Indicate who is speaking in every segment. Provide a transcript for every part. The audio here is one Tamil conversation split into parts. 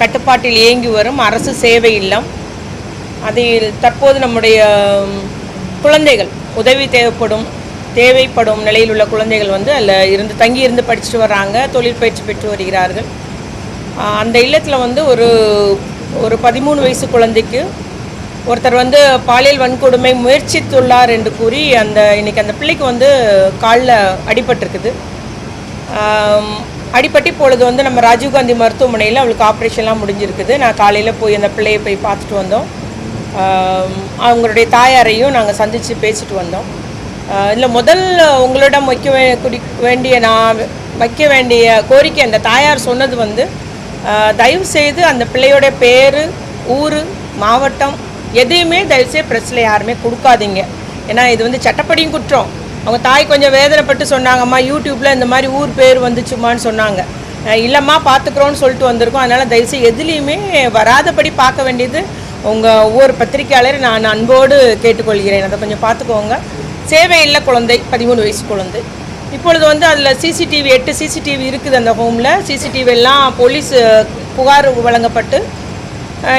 Speaker 1: கட்டுப்பாட்டில் இயங்கி வரும். அரசு சேவை இல்லம். அதில் தற்போது நம்முடைய குழந்தைகள் உதவி தேவைப்படும் தேவைப்படும் நிலையில் உள்ள குழந்தைகள் வந்து அதில் இருந்து தங்கி இருந்து படிச்சுட்டு வர்றாங்க. தொழில் பயிற்சி பெற்று வருகிறார்கள். அந்த இல்லத்தில் வந்து ஒரு ஒரு பதிமூணு வயசு குழந்தைக்கு ஒருத்தர் வந்து பாலியல் வன்கொடுமை முயற்சித்துள்ளார் என்று கூறி அந்த இன்றைக்கி அந்த பிள்ளைக்கு வந்து காலில் அடிபட்டிருக்குது. அடிப்பட்டு இப்பொழுது வந்து நம்ம ராஜீவ்காந்தி மருத்துவமனையில் அவளுக்கு ஆப்ரேஷன்லாம் முடிஞ்சிருக்குது. நான் காலையில் போய் அந்த பிள்ளையை போய் பார்த்துட்டு வந்தோம். அவங்களுடைய தாயாரையும் நாங்கள் சந்தித்து பேசிட்டு வந்தோம். இல்லை முதல் உங்களிடம் வைக்க வே குடி வேண்டிய நான் வைக்க வேண்டிய கோரிக்கை அந்த தாயார் சொன்னது வந்து தயவு செய்து அந்த பிள்ளையோட பேர் ஊர் மாவட்டம் எதையுமே தயவுசெய்து ப்ரெஸ்ஸில் யாருமே கொடுக்காதீங்க. ஏன்னா இது வந்து சட்டப்படியும் குற்றம். அவங்க தாய் கொஞ்சம் வேதனைப்பட்டு சொன்னாங்கம்மா யூடியூப்பில் இந்த மாதிரி ஊர் பேர் வந்துச்சுமான்னு சொன்னாங்க. இல்லைம்மா பார்த்துக்குறோன்னு சொல்லிட்டு வந்திருக்கோம். அதனால் தயவுசெய்து எதுலேயுமே வராதபடி பார்க்க வேண்டியது உங்கள் ஒவ்வொரு பத்திரிக்கையாளரை நான் அன்போடு கேட்டுக்கொள்கிறேன். அதை கொஞ்சம் பார்த்துக்கோங்க. சேவை இல்லை குழந்தை பதிமூணு வயசு குழந்தை. இப்பொழுது வந்து அதில் சிசிடிவி எட்டு சிசிடிவி இருக்குது அந்த ஹோமில் சிசிடிவி எல்லாம் போலீஸ் புகார் வழங்கப்பட்டு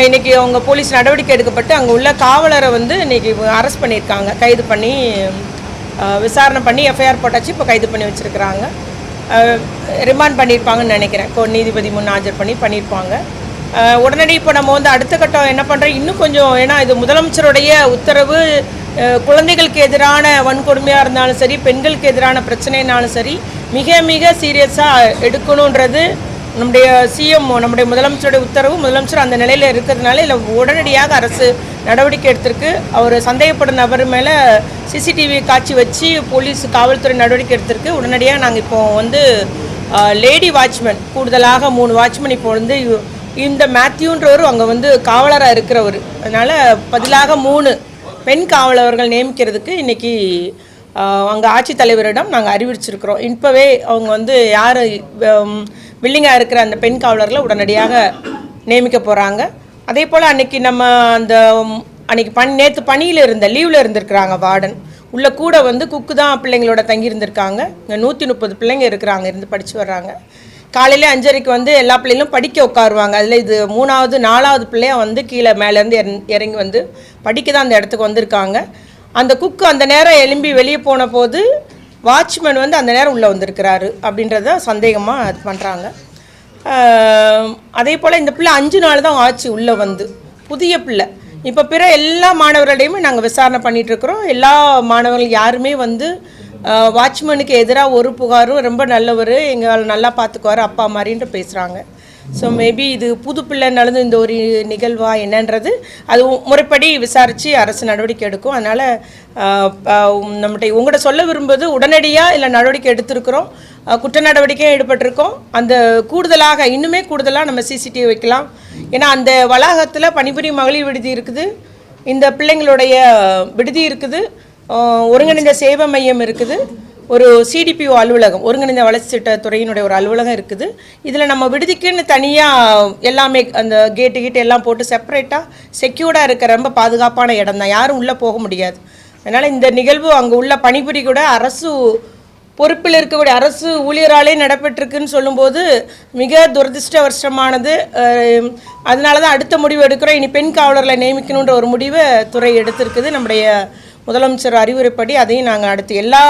Speaker 1: இன்றைக்கி அவங்க போலீஸ் நடவடிக்கை எடுக்கப்பட்டு அங்கே உள்ள காவலரை வந்து இன்றைக்கி அரெஸ்ட் பண்ணியிருக்காங்க. கைது பண்ணி விசாரணை பண்ணி எஃப்ஐஆர் போட்டாச்சு இப்போ கைது பண்ணி வச்சுருக்கிறாங்க. ரிமாண்ட் பண்ணியிருப்பாங்கன்னு நினைக்கிறேன். கோ நீதிபதி முன் ஆஜர் பண்ணி பண்ணியிருப்பாங்க உடனடி இப்போ நம்ம வந்து அடுத்த கட்டம் என்ன பண்ணுறோம் இன்னும் கொஞ்சம் ஏன்னா இது முதலமைச்சருடைய உத்தரவு. குழந்தைகளுக்கு எதிரான வன்கொடுமையாக இருந்தாலும் சரி பெண்களுக்கு எதிரான பிரச்சனைனாலும் சரி மிக மிக சீரியஸாக எடுக்கணுன்றது நம்முடைய சிஎம் நம்முடைய முதலமைச்சருடைய உத்தரவு முதலமைச்சர் அந்த நிலையில் இருக்கிறதுனால இல்லை உடனடியாக அரசு நடவடிக்கை எடுத்திருக்கு. அவர் சந்தேகப்படும் நபர் மேலே சிசிடிவி காட்சி வச்சு போலீஸ் காவல்துறை நடவடிக்கை எடுத்திருக்கு. உடனடியாக நாங்கள் இப்போ வந்து லேடி வாட்ச்மேன் கூடுதலாக மூணு வாட்ச்மேன் இப்போ வந்து இந்த மேத்யூன்றவர் அங்கே வந்து காவலராக இருக்கிறவர். அதனால் பதிலாக மூணு பெண் காவலர்கள் நியமிக்கிறதுக்கு இன்றைக்கி அங்கே ஆட்சித்தலைவரிடம் நாங்கள் அறிவிச்சிருக்கிறோம். இப்போவே அவங்க வந்து யார் வில்லிங்காக இருக்கிற அந்த பெண் காவலர்களை உடனடியாக நியமிக்க போகிறாங்க அதே போல் அன்னைக்கு நம்ம அந்த அன்னைக்கு பணி நேற்று பணியில் இருந்த லீவில் இருந்திருக்கிறாங்க வார்டன். உள்ள கூட வந்து குக்கு தான் பிள்ளைங்களோட தங்கி இருந்திருக்காங்க இங்கே நூற்றி முப்பது பிள்ளைங்க இருக்கிறாங்க இருந்து படித்து வர்றாங்க. காலையில் அஞ்சரைக்கு வந்து எல்லா பிள்ளைகளும் படிக்க உட்காருவாங்க. அதில் இது மூணாவது நாலாவது பிள்ளையாக வந்து கீழே மேலேருந்து இறங்கி வந்து படிக்க தான் அந்த இடத்துக்கு வந்திருக்காங்க. அந்த குக்கு அந்த நேரம் எலும்பி வெளியே போன போது வாட்ச்மேன் வந்து அந்த நேரம் உள்ளே வந்திருக்கிறாரு அப்படின்றத சந்தேகமாக அது பண்ணுறாங்க அதே போல் இந்த பிள்ளை அஞ்சு நாள் தான் ஆச்சு உள்ளே வந்து. புதிய பிள்ளை. இப்போ பிற எல்லா மாணவர்களையுமே நாங்கள் விசாரணை பண்ணிகிட்ருக்குறோம் எல்லா மாணவர்கள் யாருமே வந்து வாட்ச்மேனுக்கு எதிராக ஒரு புகாரும் ரொம்ப நல்லவர் எங்களை நல்லா பார்த்துக்குவார் அப்பா மாதிரின்ட்டு பேசுகிறாங்க ஸோ மேபி இது புது பிள்ளை நடந்த இந்த ஒரு நிகழ்வா என்னன்றது அது முறைப்படி விசாரித்து அரசு நடவடிக்கை எடுக்கும். அதனால் நம்மகிட்ட உங்கள்கிட்ட சொல்ல விரும்புவது உடனடியாக இல்லை நடவடிக்கை எடுத்திருக்கிறோம். குற்ற நடவடிக்கையும் ஈடுபட்டிருக்கோம். அந்த கூடுதலாக இன்னுமே கூடுதலாக நம்ம சிசிடிவி வைக்கலாம். ஏன்னா அந்த வளாகத்தில் பணிபுரியும் மகளிர் விடுதி இருக்குது. இந்த பிள்ளைங்களுடைய விடுதி இருக்குது. ஒருங்கிணைந்த சேவை மையம் இருக்குது. ஒரு சிடிபிஓ அலுவலகம் ஒருங்கிணைந்த வளர்ச்சி திட்ட துறையினுடைய ஒரு அலுவலகம் இருக்குது. இதில் நம்ம விடுதிக்குன்னு தனியாக எல்லாமே அந்த கேட்டு கீட்டு எல்லாம் போட்டு செப்பரேட்டாக செக்யூர்டாக இருக்க ரொம்ப பாதுகாப்பான இடம் தான். யாரும் உள்ளே போக முடியாது. அதனால் இந்த நிகழ்வு அங்கே உள்ள பணிபுரி கூட அரசு பொறுப்பில் இருக்கக்கூடிய அரசு ஊழியராலே நடைபெற்றிருக்குன்னு சொல்லும்போது மிக துரதிருஷ்டவசமானது. வருஷமானது அதனால தான் அடுத்த முடிவு எடுக்கிறோம். இனி பெண் காவலர்களை நியமிக்கணுன்ற ஒரு முடிவை துறை எடுத்திருக்குது. நம்முடைய முதலமைச்சர் அறிவுரைப்படி அதையும் நாங்கள் அடுத்து எல்லா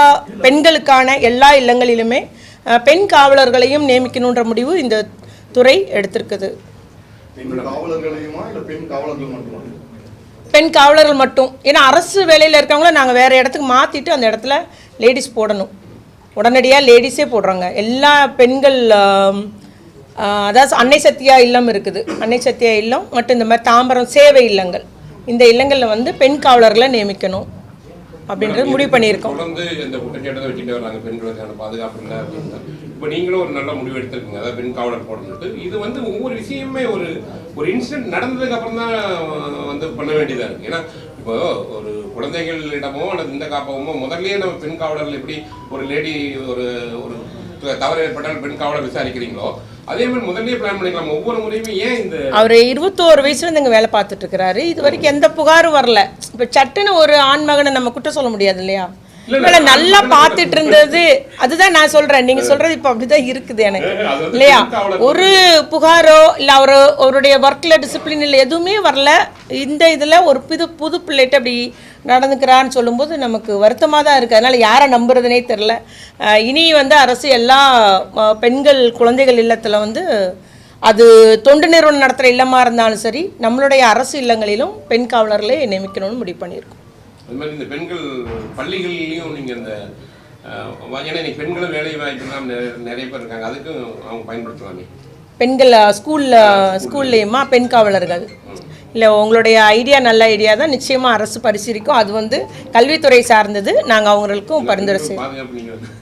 Speaker 1: பெண்களுக்கான எல்லா இல்லங்களிலுமே பெண் காவலர்களையும் நியமிக்கணுன்ற முடிவு இந்த துறை எடுத்திருக்குது.
Speaker 2: பெண் காவலர்கள் மட்டுமா?
Speaker 1: மட்டும். ஏன்னா அரசு வேலையில் இருக்கவங்கள நாங்கள் வேறு இடத்துக்கு மாற்றிட்டு அந்த இடத்துல லேடிஸ் போடணும். உடனடியாக லேடிஸே போடுறாங்க. எல்லா பெண்கள் அதாவது அன்னை சத்யா இல்லம் இருக்குது. அன்னை சத்யா இல்லம் மற்றும் இந்த மாதிரி தாம்பரம் சேவை இல்லங்கள். இந்த இல்லங்களில் வந்து பெண் காவலர்களை நியமிக்கணும். அப்படின்றது முடிவு பண்ணியிருக்கோம்.
Speaker 3: தொடர்ந்து இந்த குற்றச்சாட்டை வச்சுட்டு வராங்க பெண்களுக்கான பாதுகாப்பு இல்லை அப்படின்னு. இப்போ நீங்களும் ஒரு நல்ல முடிவு எடுத்திருக்கீங்க. அதாவது பெண் காவலர் போடணுட்டு இது வந்து ஒவ்வொரு விஷயமே ஒரு ஒரு இன்சிடென்ட் நடந்ததுக்கு அப்புறம் தான் வந்து பண்ண வேண்டியதாக இருக்குது ஏன்னா இப்போ ஒரு குழந்தைகளிடமோ அல்லது இந்த காப்பகமோ முதல்லயே நம்ம பெண் காவலர்கள் எப்படி ஒரு லேடி ஒரு ஒரு தவறு ஏற்பட்டால் பெண் காவலர் விசாரிக்கிறீங்களோ அதே மாதிரி முதல்லயே பிளான் பண்ணிக்கலாம். ஒவ்வொரு முறையுமே ஏன் இந்த
Speaker 1: அவர் இருபத்தோரு வயசுல இங்கே வேலை பார்த்துட்டு இருக்கிறாரு இது வரைக்கும் எந்த புகாரும் வரல. இப்போ சட்டுன்னு ஒரு ஆண்மகனை நம்ம குற்றம் சொல்ல முடியாது இல்லையா?
Speaker 3: இல்ல,
Speaker 1: இவளை நல்லா பார்த்துட்டு இருந்தது அதுதான் நான் சொல்றேன். நீங்க சொல்றது இப்ப அப்படிதான் இருக்குது எனக்கு. இல்லையா? ஒரு புகாரோ இல்ல அவர் அவருடைய ஒர்க்ல டிசிப்ளின் இல்லை எதுவுமே வரல. இந்த இதுல ஒரு புது புது பிள்ளைகிட்ட அப்படி நடந்துக்கிறான்னு சொல்லும்போது நமக்கு வருத்தமாக தான் இருக்குது அதனால் யாரை நம்புறதுனே தெரில இனி வந்து அரசு எல்லா பெண்கள் குழந்தைகள் இல்லத்தில் வந்து அது தொண்டு நிறுவனம் நடத்துகிற இல்லமாக இருந்தாலும் சரி நம்மளுடைய அரசு இல்லங்களிலும் பெண் காவலர்களே நியமிக்கணும்னு முடிவு பண்ணியிருக்கோம்.
Speaker 3: அது மாதிரி இந்த பெண்கள் பள்ளிகள்லையும் நீங்க இந்த ஏன்னா இன்னைக்கு பெண்களும் வேலை வாய்ப்புலாம் நிறைய பேர் இருக்காங்க. அதுக்கும் அவங்க பயன்படுத்தலாமே
Speaker 1: பெண்கள் ஸ்கூலில் ஸ்கூல்லையுமா? பெண் காவலர்கள். இல்லை உங்களுடைய ஐடியா நல்ல ஐடியா தான் நிச்சயமாக அரசு பரிசீலிக்கும். அது வந்து கல்வித்துறை சார்ந்தது. நாங்கள் அவங்களுக்கும் பரிந்துரை செய்வோம்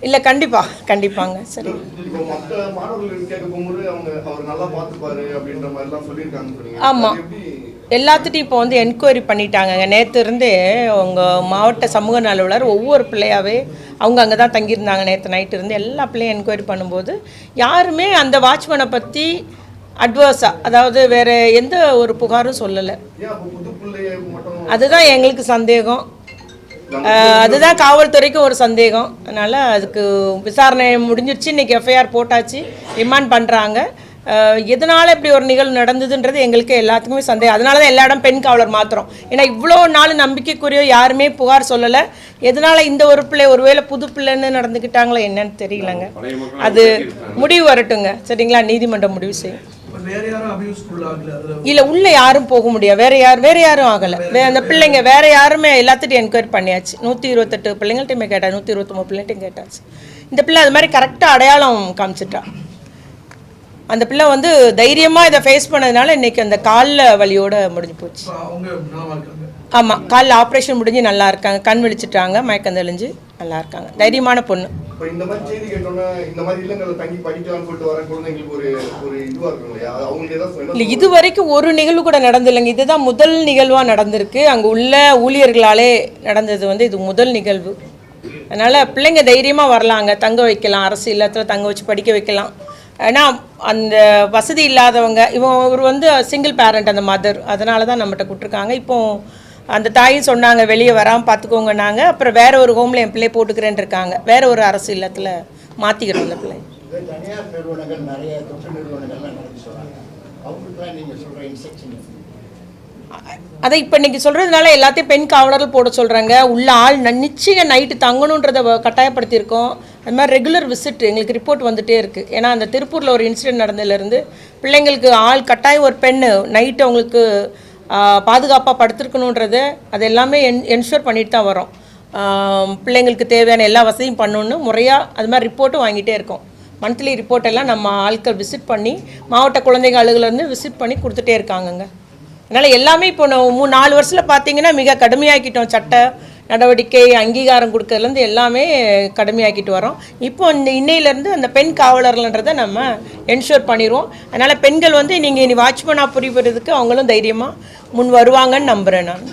Speaker 1: இல்லை கண்டிப்பாக கண்டிப்பாங்க சரி.
Speaker 2: இப்போ மற்ற மாணவர்கள் கேட்க போகும்போது அவங்க அவர் நல்லா பார்த்துப்பாரு அப்படின்ற மாதிரி எல்லாம் சொல்லியிருக்காங்க சொன்னீங்க
Speaker 1: ஆமா.
Speaker 2: அது எப்படி?
Speaker 1: எல்லாத்துட்டையும் இப்போ வந்து என்கொயரி பண்ணிட்டாங்கங்க. நேற்று இருந்தே உங்கள் மாவட்ட சமூக நல அலுவலர் ஒவ்வொரு பிள்ளையாவே அவங்க அங்கே தான் தங்கியிருந்தாங்க. நேற்று நைட்டு இருந்து எல்லா பிள்ளையும் என்கொயரி பண்ணும்போது யாருமே அந்த வாட்ச்மேனை பற்றி அட்வர்ஸாக அதாவது வேற எந்த ஒரு புகாரும் சொல்லலை. அதுதான் எங்களுக்கு சந்தேகம். அதுதான் காவல்துறைக்கும் ஒரு சந்தேகம். அதனால் அதுக்கு விசாரணை முடிஞ்சிருச்சு இன்னைக்கு எஃப்ஐஆர் போட்டாச்சு ரிமாண்ட் பண்ணுறாங்க எதனால் இப்படி ஒரு நிகழ்வு நடந்ததுன்றது எங்களுக்கு எல்லாத்துக்குமே சந்தேகம். அதனால தான் எல்லா இடம் பெண் காவலர் மாத்திரம் ஏன்னா இவ்வளோ நாள் நம்பிக்கைக்குரிய யாருமே புகார் சொல்லலை. எதனால் இந்த ஒரு பிள்ளை ஒருவேளை புது பிள்ளைன்னு நடந்துக்கிட்டாங்களோ என்னன்னு தெரியலங்க. அது முடிவு வரட்டுங்க. சரிங்களா? நீதிமன்றம் முடிவு செய்யும்.
Speaker 4: யாரும்
Speaker 1: இல்ல உள்ள யாரும் போக முடியாது வேற யார் வேற யாரும் ஆகல. அந்த பிள்ளைங்க வேற யாருமே எல்லாத்துட்டும் என்கொயரி பண்ணியாச்சு. நூத்தி இருபத்தெட்டு பிள்ளைங்கள்ட்டையுமே கேட்டா நூத்தி இருபத்தொம்பது பிள்ளைகிட்டையும் கேட்டாச்சு. இந்த பிள்ளை அது மாதிரி கரெக்டா அடையாளம் காமிச்சிட்டா. அந்த பிள்ளை வந்து தைரியமா இதை ஃபேஸ் பண்ணதுனால இன்னைக்கு அந்த கால்ல வலியோட முடிஞ்சு போச்சு. ஆமா காலில் ஆப்ரேஷன் முடிஞ்சு நல்லா இருக்காங்க கண் விழிச்சிட்டாங்க மயக்கம் தெளிஞ்சு. நல்லா இருக்காங்க. தைரியமான பொண்ணு.
Speaker 2: இப்போ இந்த மாதிரி செய்தி கேட்டோன்னே இந்த மாதிரி இல்லங்களில் தங்கி படிக்கலாம்னு சொல்லிட்டு வர குழந்தைங்களுக்கு ஒரு ஒரு இதுவா இருக்கும் இல்லையா? அது அவங்களுக்கு ஏதாவது
Speaker 1: இல்லை
Speaker 2: என்ன
Speaker 1: இது வரைக்கும் ஒரு நிகழ்வு கூட நடந்தில்லைங்க. இதுதான் முதல் நிகழ்வாக நடந்திருக்கு. அங்கே உள்ள ஊழியர்களாலே நடந்தது வந்து இது முதல் நிகழ்வு. அதனால் பிள்ளைங்க தைரியமாக வரலாங்க. தங்க வைக்கலாம். அரசு இல்லத்தில் தங்க வச்சு படிக்க வைக்கலாம். ஏன்னா அந்த வசதி இல்லாதவங்க இவன் ஒரு வந்து சிங்கிள் பேரண்ட் அந்த மதர் அதனால தான் நம்மகிட்ட கூப்பிட்ருக்காங்க இப்போ அந்த தாயும் சொன்னாங்க வெளியே வராமல் பார்த்துக்கோங்கன்னாங்க அப்புறம் வேற ஒரு ஹோமில் என் பிள்ளை போட்டுக்கிறேன்னு இருக்காங்க. வேற ஒரு அரசு இல்லத்தில் மாற்றிக்கிறோம் அந்த பிள்ளை. அதை இப்போ இன்னைக்கு சொல்கிறதுனால எல்லாத்தையும் பெண் காவலர்கள் போட சொல்கிறாங்க உள்ள ஆள் நிச்சயம் நைட்டு தங்கணுன்றதை கட்டாயப்படுத்தியிருக்கோம். அது மாதிரி ரெகுலர் விசிட் எங்களுக்கு ரிப்போர்ட் வந்துட்டே இருக்குது ஏன்னா அந்த திருப்பூரில் ஒரு இன்சிடென்ட் நடந்ததுலேருந்து பிள்ளைங்களுக்கு ஆள் கட்டாயம் ஒரு பெண்ணு. நைட்டு அவங்களுக்கு பாதுகாப்பாக படுத்திருக்கணுன்றது அது எல்லாமே என் என்ஷூர் பண்ணிட்டு தான் வரோம் பிள்ளைங்களுக்கு தேவையான எல்லா வசதியும் பண்ணணுன்னு முறையாக அது மாதிரி ரிப்போர்ட்டும் வாங்கிட்டே இருக்கோம். மந்த்லி ரிப்போர்ட் எல்லாம் நம்ம ஆட்கள் விசிட் பண்ணி மாவட்ட குழந்தைகள் அலுவலர்லேருந்து விசிட் பண்ணி கொடுத்துட்டே இருக்காங்கங்க. அதனால் எல்லாமே இப்போ மூணு நாலு வருஷத்தில் பார்த்தீங்கன்னா மிக கடுமையாக்கிட்டோம் சட்டை நடவடிக்கை அங்கீகாரம் கொடுக்கறதுலேருந்து எல்லாமே கடுமையாக்கிட்டு வரோம் இப்போ இந்த இன்னையிலேருந்து அந்த பெண் காவலர்கள்ன்றதை நம்ம என்ஷூர் பண்ணிடுவோம். அதனால் பெண்கள் வந்து நீங்கள் இனி வாட்ச்மேனாக புரிவதுக்கு அவங்களும் தைரியமாக முன் வருவாங்கன்னு நம்புகிறேன் நான்.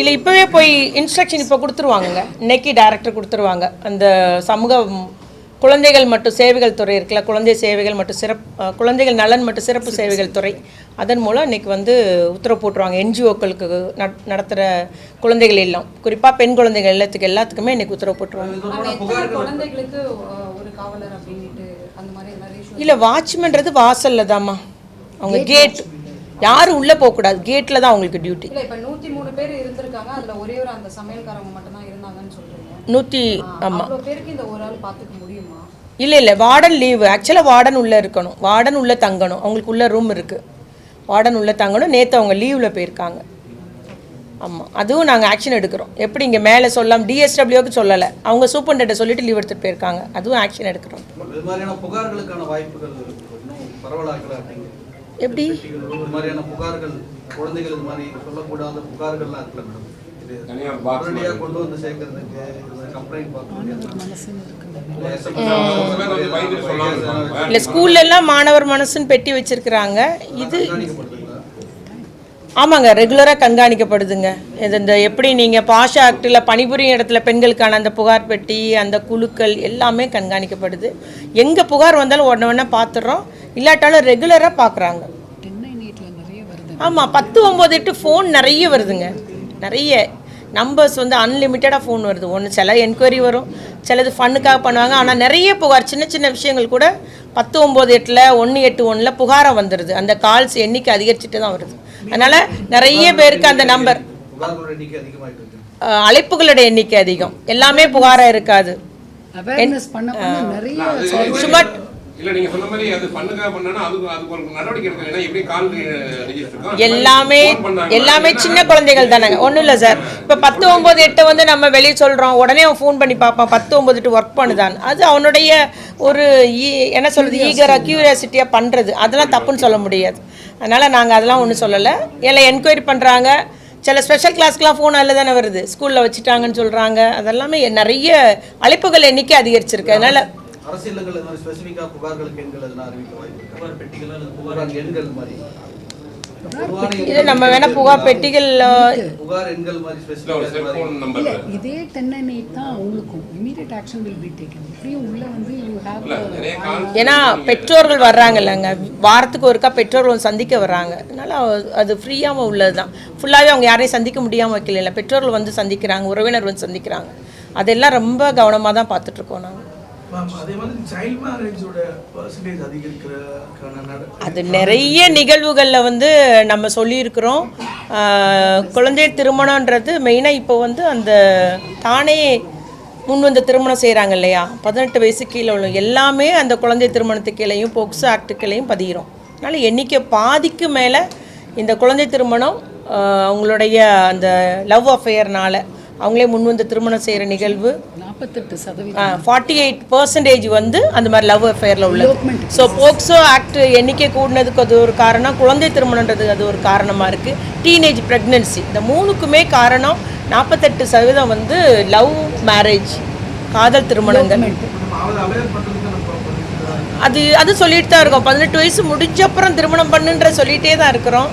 Speaker 1: இல்லை இப்போவே போய் இன்ஸ்ட்ரக்ஷன் இப்போ கொடுத்துருவாங்கங்க. இன்னைக்கு டைரக்டர் கொடுத்துருவாங்க. அந்த சமூக குழந்தைகள் மற்றும் சேவைகள் துறை இருக்குல்ல குழந்தை சேவைகள் மற்றும் சிறப்பு குழந்தைகள் நலன் மற்றும் சிறப்பு சேவைகள் துறை. அதன் மூலம் இன்னைக்கு வந்து உத்தரவு போட்டுருவாங்க. என்ஜிஓக்களுக்கு நடத்துகிற குழந்தைகள் இல்லம் குறிப்பாக பெண் குழந்தைகள் இல்லத்துக்கு எல்லாத்துக்குமே இன்னைக்கு உத்தரவு போட்டுருவாங்க.
Speaker 5: எல்லாம்
Speaker 1: இல்லை வாட்ச்மேன்றது வாசல்ல தாம்மா. அவங்க கேட் யாரும் உள்ளே போகக்கூடாது கேட்டில் தான் அவங்களுக்கு டியூட்டி
Speaker 5: இல்ல இப்ப நூத்தி மூணு பேர் இருந்திருக்காங்க. அதுல ஒரே ஒரு அந்த சமையல்காரங்க மட்டும் தான் இருந்தாங்கன்னு சொல்றீங்க.
Speaker 1: நூற்றி ஆமாம்
Speaker 5: அவ்வளவு பேருக்கு இந்த ஒரு ஆள் பாத்துக்க முடியுமா
Speaker 1: இல்லை இல்லை வார்டன் லீவு ஆக்சுவலாக வார்டன் உள்ளே இருக்கணும். வார்டன் உள்ளே தங்கணும். அவங்களுக்கு உள்ள ரூம் இருக்குது வார்டன் உள்ளே தங்கணும். நேற்று அவங்க லீவில் போயிருக்காங்க. ஆமாம் அதுவும் நாங்கள் ஆக்ஷன் எடுக்கிறோம். எப்படி இங்கே மேலே சொல்லலாம் டிஎஸ்டபிள்யூக்கு சொல்லலை. அவங்க சூப்பர்டென்ட்டை சொல்லிட்டு லீவ் எடுத்துகிட்டு போயிருக்காங்க. அதுவும் ஆக்ஷன் எடுக்கிறோம். எப்படி?
Speaker 4: கொண்டு வந்து சேர்க்கறதுக்கு கம்ப்ளைண்ட்
Speaker 3: இருப்பாங்க.
Speaker 1: இல்லை ஸ்கூல்லெல்லாம் மாணவர் மனசுன்னு பெட்டி வச்சுருக்குறாங்க. இது ஆமாங்க ரெகுலராக கண்காணிக்கப்படுதுங்க. இது இந்த எப்படி நீங்கள் பாஷா ஆக்டில் பணிபுரியும் இடத்துல பெண்களுக்கான அந்த புகார் பெட்டி அந்த குழுக்கள் எல்லாமே கண்காணிக்கப்படுது. எங்கே புகார் வந்தாலும் உடனே உடனே பார்த்துடுறோம் இல்லாட்டாலும் ரெகுலராக பார்க்குறாங்க ஆமாம் பத்து ஒம்பது எட்டு ஃபோன் நிறைய வருதுங்க. நிறைய. நம்பர்ஸ் வந்து அன்லிமிட்டடாக ஃபோன் வருது. ஒன்று சில என்கொயரி வரும் சிலது ஃபண்ணுக்காக பண்ணுவாங்க. ஆனால் நிறைய புகார் சின்ன சின்ன விஷயங்கள் கூட பத்து ஒம்பது எட்டில் ஒன்று எட்டு ஒன்றில் புகாராக வந்துடுது அந்த கால்ஸ் எண்ணிக்கை அதிகரிச்சுட்டு தான் வருது. அதனால் நிறைய பேருக்கு அந்த நம்பர் அழைப்புகளோட எண்ணிக்கை அதிகம். எல்லாமே புகாராக இருக்காது. சும்மா
Speaker 3: இல்ல நீங்க சொன்ன மாதிரி அது பண்ணுங்க பண்ணனா அது அதுக்கு ஒரு நடவடிக்கை எடுக்கணும். ஏன்னா எப்படி கால் ரெஜிஸ்டர்
Speaker 1: எல்லாமே எல்லாமே சின்ன குழந்தைகள் தானேங்க ஒன்றும் இல்லை சார். இப்போ பத்து ஒம்பது எட்டு வந்து நம்ம வெளியே சொல்கிறோம் உடனே அவன் ஃபோன் பண்ணி பார்ப்பான். பத்து ஒம்பது எட்டு ஒர்க் பண்ணுதான். அது அவனுடைய ஒரு என்ன சொல்கிறது ஈகராக க்யூரியாசிட்டியாக பண்ணுறது அதெல்லாம் தப்புன்னு சொல்ல முடியாது. அதனால் நாங்கள் அதெல்லாம் ஒன்றும் சொல்லலை. எல்லாம் என்கொயரி பண்ணுறாங்க சில ஸ்பெஷல் கிளாஸ்க்குலாம் ஃபோன் அதில் தானே வருது. ஸ்கூலில் வச்சுட்டாங்கன்னு சொல்கிறாங்க அதெல்லாமே நிறைய அழைப்புகள் எண்ணிக்கை அதிகரிச்சிருக்கு. அதனால்
Speaker 4: அரசு இல்லங்கள் இது மாதிரி ஸ்பெசிஃபிக்கா புகார்களுக்கு எண்கள் எதுனா அறிவிக்க வாய்ப்பு? புகார் பெட்டிகள் அல்லது புகார் எண்கள் மாதிரி.
Speaker 1: இது நம்ம வேணால் புகார் பெட்டிகள்
Speaker 4: புகார் எண்கள் மாதிரி
Speaker 3: இல்ல ஒரு
Speaker 4: ஸ்பெசிஃபிக்கா
Speaker 3: செல்போன் நம்பர்
Speaker 6: இல்ல. இதே டென் அண்ட் எயிட் தான் அவங்களுக்கும் immediate action will be taken இப்படியும் உள்ள வந்து யூ ஹேவ்
Speaker 3: இல்ல நிறைய கால்
Speaker 1: ஏன்னா பெற்றோர்கள் வர்றாங்கல்லங்க. வாரத்துக்கு ஒருக்கா பெற்றோர்கள் வந்து சந்திக்க வர்றாங்க. அதனால அது ஃப்ரீயாகவும் உள்ளது தான் ஃபுல்லாகவே அவங்க யாரையும் சந்திக்க முடியாமல் வைக்கல பெற்றோர்கள் வந்து சந்திக்கிறாங்க உறவினர் வந்து சந்திக்கிறாங்க. அதெல்லாம் ரொம்ப கவனமாக தான் பார்த்துட்ருக்கோம் நாங்கள்
Speaker 7: அதே மாதிரி சைல்ட் மேரேஜோட பர்சன்டேஜ் அதிகரிக்கிறதுக்கான
Speaker 1: அது நிறைய நிகழ்வுகளில் வந்து நம்ம சொல்லியிருக்கிறோம். குழந்தை திருமணன்றது மெயினாக இப்போ வந்து அந்த தானே முன் வந்து திருமணம் செய்கிறாங்க இல்லையா? பதினெட்டு வயசு கீழே உள்ள எல்லாமே அந்த குழந்தை திருமணத்து கீழேயும் போக்சோ ஆக்ட் கீழேயும் பதிகிறோம். அதனால் எண்ணிக்கை பாதிக்கு மேலே இந்த குழந்தை திருமணம் அவங்களுடைய அந்த லவ் அஃபேர்னால அவங்களே முன் வந்து திருமணம் செய்கிற நிகழ்வு.
Speaker 6: நாற்பத்தெட்டு சதவீதம்.
Speaker 1: ஃபார்ட்டி எயிட் பர்சன்டேஜ் வந்து அந்த மாதிரி லவ் அஃபேரில் உள்ளது. ஸோ போக்சோ ஆக்ட் எண்ணிக்கை கூடினதுக்கு அது ஒரு காரணம். குழந்தை திருமணன்றது அது ஒரு காரணமாக இருக்குது டீனேஜ் ப்ரெக்னென்சி இந்த மூணுக்குமே காரணம் நாற்பத்தெட்டு சதவீதம் வந்து லவ் மேரேஜ் காதல் திருமணங்கள். அது அது சொல்லிட்டு தான் இருக்கோம். பதினெட்டு வயசு முடிஞ்ச அப்புறம் திருமணம் பண்ணுன்ற சொல்லிகிட்டே தான் இருக்கிறோம்.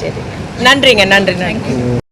Speaker 1: சரி. நன்றிங்க நன்றி நன்றி.